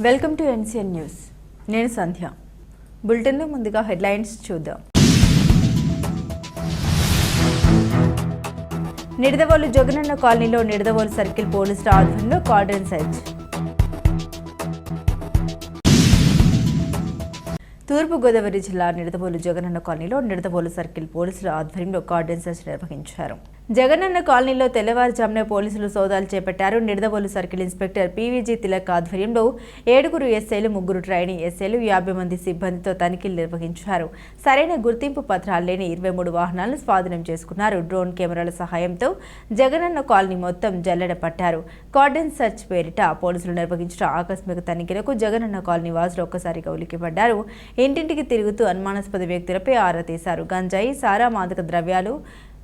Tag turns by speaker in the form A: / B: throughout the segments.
A: Welcome to NCN news నేను సంధ్య. బులెటిన్లో ముందుగా హెడ్లైన్స్ చూద్దాం. నిడదవోలు జగనన్న కాలనీలో నిడదవోలు సర్కిల్ పోలీసుల ఆధ్వర్యంలో కార్డన్ సెర్చ్. తూర్పుగోదావరి జిల్లా నిడదవోలు జగనన్న కాలనీలో నిడదవోలు సర్కిల్ పోలీసుల ఆధ్వర్యంలో కార్డన్ సెర్చ్ నిర్వహించారు. జగనన్న కాలనీలో తెల్లవారుజామున పోలీసులు సోదాలు చేపట్టారు. Nidadavolu circle inspector PVG Tilak ఆధ్వర్యంలో ఏడుగురు ఎస్ఐలు ముగ్గురు ట్రైనింగ్ ఎస్ఐలు యాభై మంది సిబ్బందితో తనిఖీలు నిర్వహించారు. సరైన గుర్తింపు పత్రాలు లేని ఇరవై మూడు వాహనాలను స్వాధీనం చేసుకున్నారు. డ్రోన్ కెమెరాల సహాయంతో జగనన్న కాలనీ మొత్తం జల్లెడ పట్టారు. కార్డన్ సర్చ్ పేరిట పోలీసులు నిర్వహించిన ఆకస్మిక తనిఖీలకు జగనన్న కాలనీ వాసులు ఒక్కసారిగా ఉలికిపడ్డారు ఇంటింటికి తిరుగుతూ అనుమానాస్పద వ్యక్తులపై ఆరా తీశారు. గంజాయి సారా మాదక ద్రవ్యాలు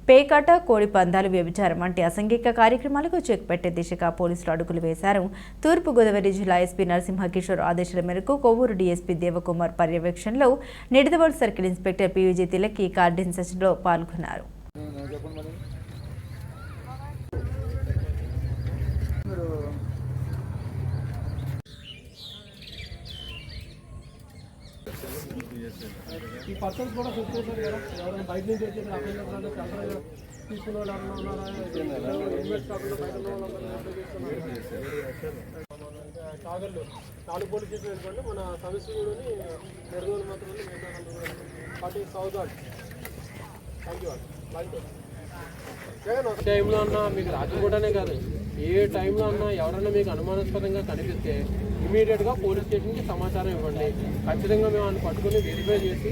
A: పేకాట కోడి పందాలు వ్యభిచారం వంటి అసంఘిక కార్యక్రమాలకు చెక్ పెట్టే దిశగా పోలీసులు అడుగులు వేశారు. తూర్పుగోదావరి జిల్లా ఎస్పీ నరసింహకిషోర్ ఆదేశాల మేరకు కొవ్వూరు డీఎస్పీ దేవకుమార్ పర్యవేక్షణలో Nidadavol circle inspector PVG Tilak ఈ కార్డిన్ సెషన్లో పాల్గొన్నారు.
B: ఈ పర్సన్స్ కూడా చెక్ చేశారు కదా. ఎవరైనా బయట నుంచి వచ్చి ఇక్కడ అక్కడ తీసుకున్న వాళ్ళు ఉన్నారా హెల్మెట్ కాకుండా బయట కాగళ్ళు నాలుగు పోలీస్ స్టేషన్ మన సమస్యలోని నెరవేరు మాత్రం పార్టీ సౌత్ థ్యాంక్ యూ టైంలో అన్నా మీకు రాజకోటనే కాదు. ఏ టైంలో అన్నా ఎవరైనా మీకు అనుమానాస్పదంగా కనిపిస్తే ఇమీడియట్గా పోలీస్ స్టేషన్కి సమాచారం ఇవ్వండి. ఖచ్చితంగా మేము ఆయన పట్టుకుని వెరిఫై చేసి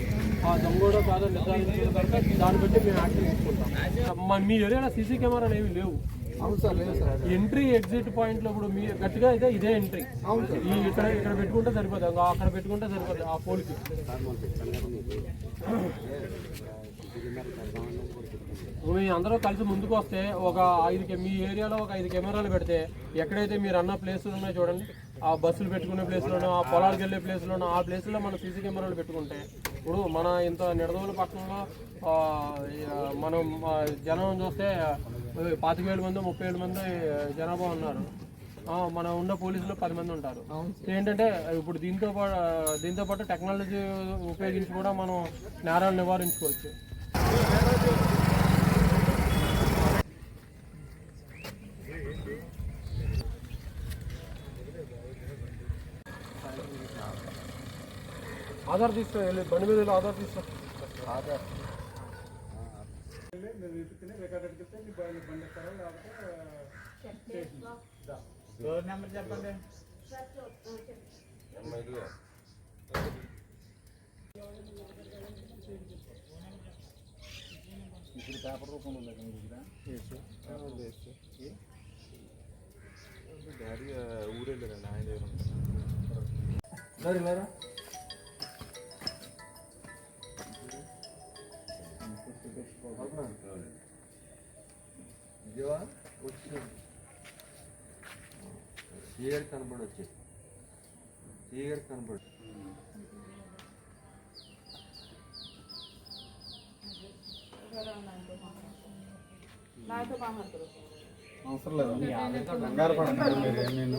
B: ఆ దొంగోడో కాదో నిర్ధారించిన తర్వాత దాన్ని బట్టి మేము యాక్షన్ తీసుకుంటాం. మీ ఏరియాలో సీసీ కెమెరాలు ఏమి లేవు. అవును సార్ లేదు సార్. ఎంట్రీ ఎగ్జిట్ పాయింట్లో ఇప్పుడు మీ గట్టిగా అయితే ఇదే ఎంట్రీ. ఈ ఇక్కడ ఇక్కడ పెట్టుకుంటే సరిపోతుంది అక్కడ పెట్టుకుంటే సరిపోతుంది ఆ పోలీసు. మీ అందరూ కలిసి ముందుకు వస్తే ఒక ఐదు మీ ఏరియాలో ఒక ఐదు కెమెరాలు పెడితే ఎక్కడైతే మీరు అన్న ప్లేసులు ఉన్నాయో చూడండి ఆ బస్సులు పెట్టుకునే ప్లేస్లోనో ఆ పొలాలకు వెళ్ళే ప్లేస్లోనో ఆ ప్లేస్లో మనం సీసీ కెమెరాలు పెట్టుకుంటే ఇప్పుడు మన ఇంత నిడదవోలు పట్టణంలో మనం జనం చూస్తే పాతిక వేల మంది ముప్పై వేల మంది జనాభా ఉన్నారు. మన ఉన్న పోలీసులు పది మంది ఉంటారు. ఏంటంటే ఇప్పుడు దీంతో పాటు దీంతో పాటు టెక్నాలజీ ఉపయోగించి కూడా మనం నేరాలు నివారించుకోవచ్చు. ఆధార్ తీసుకో వెళ్ళి బండి మీద వెళ్ళి ఆధార్ తీసుకో ఆధార్
C: డోర్ నెంబర్ చెప్పండి ఇప్పుడు పేపర్ రూపంలో లేదు మీ దగ్గర
D: డాడీ ఊరెళ్ళారండి ఆయన దగ్గర
C: మరి మరి
D: విజయవా వచ్చి చీగర్ కనబడి వచ్చి చీగర్ కనబడి
C: అవసరం లేదు మీరు ఏం నేను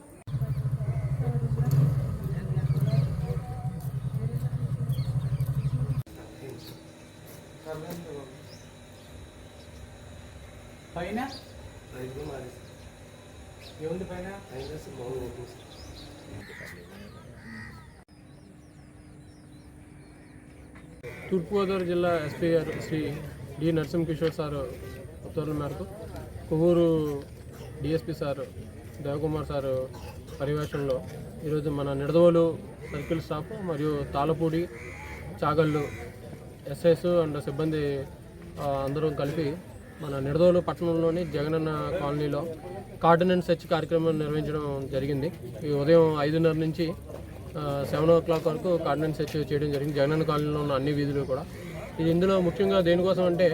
C: పైన? ఏముంది పైన?
B: తూర్పుగోదావరి జిల్లా ఎస్పీ గారు శ్రీ డి నరసింహ కిషోర్ సార్ ఉత్తర్వుల మేరకు Kovvur DSP sir Devakumar sir పర్యవేక్షణలో ఈరోజు మన నిడదవోలు సర్కిల్ స్టాఫ్ మరియు తాళపూడి చాగళ్ళు ఎస్ఐస్ అండ్ సిబ్బంది అందరం కలిపి మన నిడదోలు పట్టణంలోని జగనన్న కాలనీలో కార్డినెన్స్ సెర్చ్ కార్యక్రమం నిర్వహించడం జరిగింది. ఈ ఉదయం ఐదున్నర నుంచి సెవెన్ ఓ క్లాక్ వరకు కార్డినెన్స్ సెర్చ్ చేయడం జరిగింది. జగనన్న కాలనీలో ఉన్న అన్ని వీధులు కూడా. ఇది ఇందులో ముఖ్యంగా దేనికోసం అంటే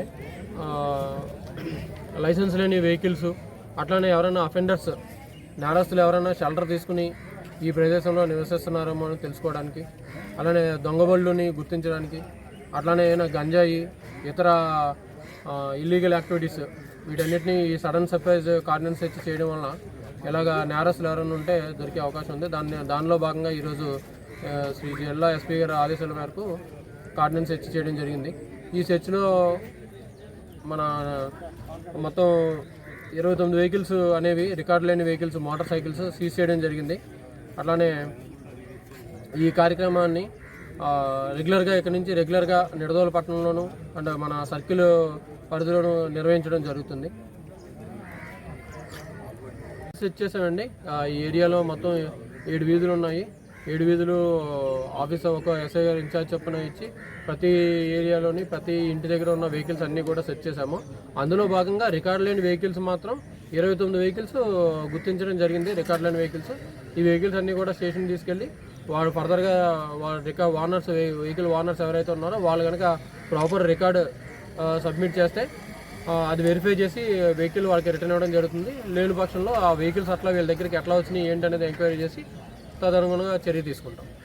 B: లైసెన్స్ లేని వెహికల్స్ అట్లానే ఎవరైనా అఫెండర్స్ నేరస్తులు ఎవరైనా షెల్టర్ తీసుకుని ఈ ప్రదేశంలో నివసిస్తున్నారేమో అని తెలుసుకోవడానికి అలానే దొంగబళ్ళుని గుర్తించడానికి అట్లానే ఏమైనా గంజాయి ఇతర ఇల్లీగల్ యాక్టివిటీస్ వీటన్నిటిని ఈ సడన్ సర్ప్రైజ్ కార్డినెన్స్ సెర్చ్ చేయడం వలన ఇలాగ నేరస్తులు ఎవరైనా ఉంటే దొరికే అవకాశం ఉంది. దాన్ని దానిలో భాగంగా ఈరోజు శ్రీ జిల్లా ఎస్పీ గారి ఆదేశాల మేరకు కార్డినెన్స్ సెర్చ్ చేయడం జరిగింది. ఈ సెర్చ్లో మన మొత్తం ఇరవై తొమ్మిది వెహికల్స్ అనేవి రికార్డు లేని వెహికల్స్ మోటార్ సైకిల్స్ సీజ్ చేయడం జరిగింది. అట్లానే ఈ కార్యక్రమాన్ని రెగ్యులర్గా ఇక్కడ నుంచి రెగ్యులర్గా నిడదోలపట్నంలోను అండ్ మన సర్కిల్ పరిధిలోను నిర్వహించడం జరుగుతుంది. సెట్ చేసామండి ఆ, ఈ ఏరియాలో మొత్తం ఏడు వీధులు ఉన్నాయి. ఏడు వీధులు ఆఫీస్ ఒక ఎస్ఐ గారు ఇన్ఛార్జ్ చొప్పున ఇచ్చి ప్రతి ఏరియాలోని ప్రతి ఇంటి దగ్గర ఉన్న వెహికల్స్ అన్నీ కూడా సెట్ చేశాము. అందులో భాగంగా రికార్డ్ లేని వెహికల్స్ మాత్రం ఇరవై తొమ్మిది వెహికల్స్ గుర్తించడం జరిగింది. రికార్డ్ లేని వెహికల్స్. ఈ వెహికల్స్ అన్నీ కూడా స్టేషన్ తీసుకెళ్ళి వాళ్ళు ఫర్దర్గా వాళ్ళ రికార్డ్ వానర్స్ వెహికల్ వానర్స్ ఎవరైతే ఉన్నారో వాళ్ళు కనుక ప్రాపర్ రికార్డ్ సబ్మిట్ చేస్తే అది వెరిఫై చేసి వెహికల్ వాళ్ళకి రిటర్న్ ఇవ్వడం జరుగుతుంది. లేని పక్షంలో ఆ వెహికల్స్ అట్లా వీళ్ళ దగ్గరికి ఎట్లా వచ్చినాయి ఏంటనేది ఎంక్వైరీ చేసి తదనుగుణంగా చర్య తీసుకుంటాం.